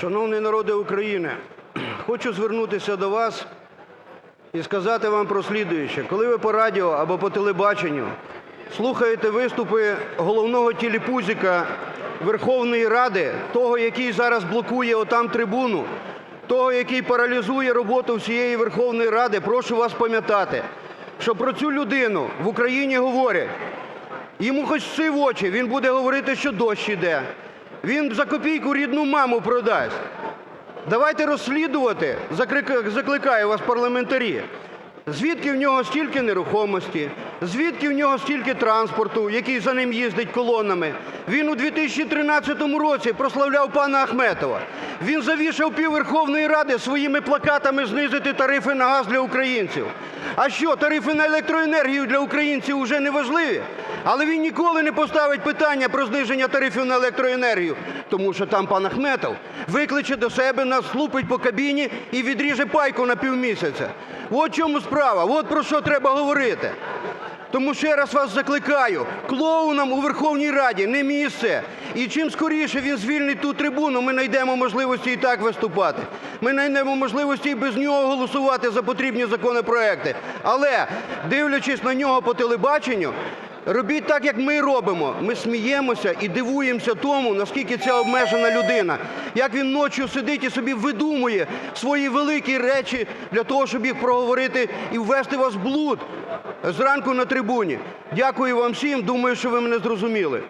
Шановний народе України, хочу звернутися до вас і сказати вам про слідуюче. Коли ви по радіо або по телебаченню слухаєте виступи головного тіліпузика Верховної Ради, того, який зараз блокує отам трибуну, того, який паралізує роботу всієї Верховної Ради, прошу вас пам'ятати, що про цю людину в Україні говорять, Йому хоч всі в очі, він буде говорити, що дощ іде. Він за копійку рідну маму продасть. Давайте розслідувати, закликаю вас, парламентарі, звідки в нього стільки нерухомості, звідки в нього стільки транспорту, який за ним їздить колонами. Він у 2013 році прославляв пана Ахметова. Він завішав пів Верховної Ради своїми плакатами знизити тарифи на газ для українців. А що, тарифи на електроенергію для українців уже не важливі? Але він ніколи не поставить питання про зниження тарифів на електроенергію, тому що там пан Ахметов викличе до себе, нас лупить по кабіні і відріже пайку на півмісяця. От чому справа, от про що треба говорити. Тому ще раз вас закликаю, клоунам у Верховній Раді не місце. І чим скоріше він звільнить ту трибуну, ми знайдемо можливості і так виступати. Ми знайдемо можливості і без нього голосувати за потрібні законопроекти. Але, дивлячись на нього по телебаченню, робіть так, як ми робимо. Ми сміємося і дивуємося тому, наскільки ця обмежена людина, як він ночі сидить і собі видумує свої великі речі для того, щоб їх проговорити і ввести вас в блуд зранку на трибуні. Дякую вам всім. Думаю, що ви мене зрозуміли.